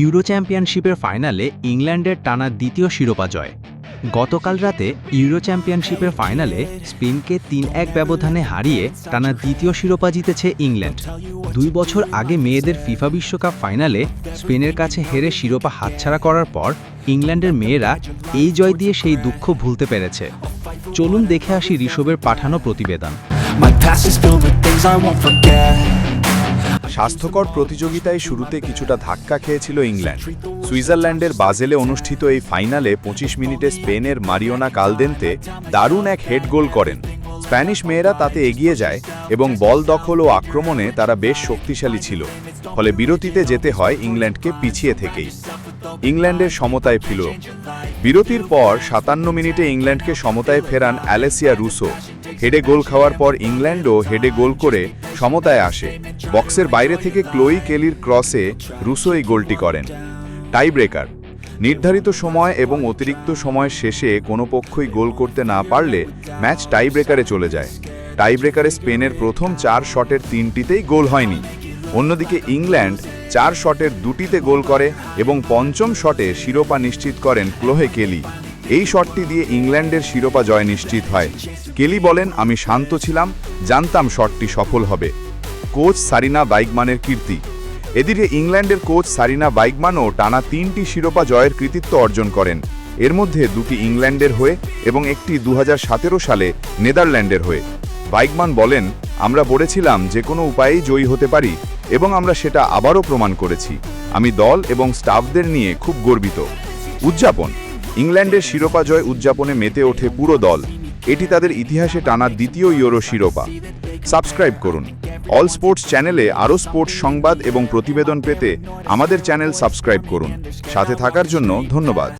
Euro চ্যাম্পিয়নশিপের ফাইনালে ইংল্যান্ডের টানা দ্বিতীয় শিরোপা জয়। গতকাল রাতে ইউরো চ্যাম্পিয়নশিপের ফাইনালে স্পেনকে তিন এক ব্যবধানে হারিয়ে টানা দ্বিতীয় শিরোপা জিতেছে ইংল্যান্ড। দুই বছর আগে মেয়েদের ফিফা বিশ্বকাপ ফাইনালে স্পেনের কাছে হেরে শিরোপা হাতছাড়া করার পর ইংল্যান্ডের মেয়েরা এই জয় দিয়ে সেই দুঃখ ভুলতে পেরেছে। চলুন দেখে আসি ঋষভের পাঠানো প্রতিবেদন। My past is filled with things I won't forget. স্বাস্থ্যকর প্রতিযোগিতায় শুরুতে কিছুটা ধাক্কা খেয়েছিল ইংল্যান্ড। সুইজারল্যান্ডের বাজেলে অনুষ্ঠিত এই ফাইনালে ২৫ মিনিটে স্পেনের মারিওনা কালদেনতে দারুণ এক হেড গোল করেন। স্প্যানিশ মেয়েরা তাতে এগিয়ে যায় এবং বল দখল ও আক্রমণে তারা বেশ শক্তিশালী ছিল। ফলে বিরতিতে যেতে হয় ইংল্যান্ডকে পিছিয়ে থেকেই। ইংল্যান্ডের সমতায় ফিরল। বিরতির পর সাতান্ন মিনিটে ইংল্যান্ডকে সমতায় ফেরান অ্যালেসিয়া রুসো। হেডে গোল খাওয়ার পর ইংল্যান্ডও হেডে গোল করে সমতায় আসে। বক্সের বাইরে থেকে ক্লোই কেলির ক্রসে রুসো এই গোলটি করেন। টাই ব্রেকার নির্ধারিত সময় এবং অতিরিক্ত সময় শেষে কোনো পক্ষই গোল করতে না পারলে ম্যাচ টাই ব্রেকারে চলে যায়। টাই ব্রেকারে স্পেনের প্রথম চার শটের তিনটিতেই গোল হয়নি। অন্যদিকে ইংল্যান্ড চার শটের দুটিতে গোল করে এবং পঞ্চম শটে শিরোপা নিশ্চিত করেন ক্লোহে কেলি। এই শটটি দিয়ে ইংল্যান্ডের শিরোপা জয় নিশ্চিত হয়। কেলি বলেন, আমি শান্ত ছিলাম, জানতাম শটটি সফল হবে। কোচ সারিনা বাইকমানের কীর্তি। এদিকে ইংল্যান্ডের কোচ সারিনা বাইকমানও টানা তিনটি শিরোপা জয়ের কৃতিত্ব অর্জন করেন। এর মধ্যে দুটি ইংল্যান্ডের হয়ে এবং একটি দু হাজার সতেরো সালে নেদারল্যান্ডের হয়ে। বাইকমান বলেন, আমরা বলেছিলাম যে কোনো উপায়েই জয়ী হতে পারি এবং আমরা সেটা আবারও প্রমাণ করেছি। আমি দল এবং স্টাফদের নিয়ে খুব গর্বিত। উদযাপন। ইংল্যান্ডের শিরোপা জয় উদযাপনে মেতে ওঠে পুরো দল। এটি তাদের ইতিহাসে টানা দ্বিতীয় ইউরো শিরোপা। সাবস্ক্রাইব করুন। অল স্পোর্টস চ্যানেলে আরও স্পোর্টস সংবাদ এবং প্রতিবেদন পেতে আমাদের চ্যানেল সাবস্ক্রাইব করুন। সাথে থাকার জন্য ধন্যবাদ।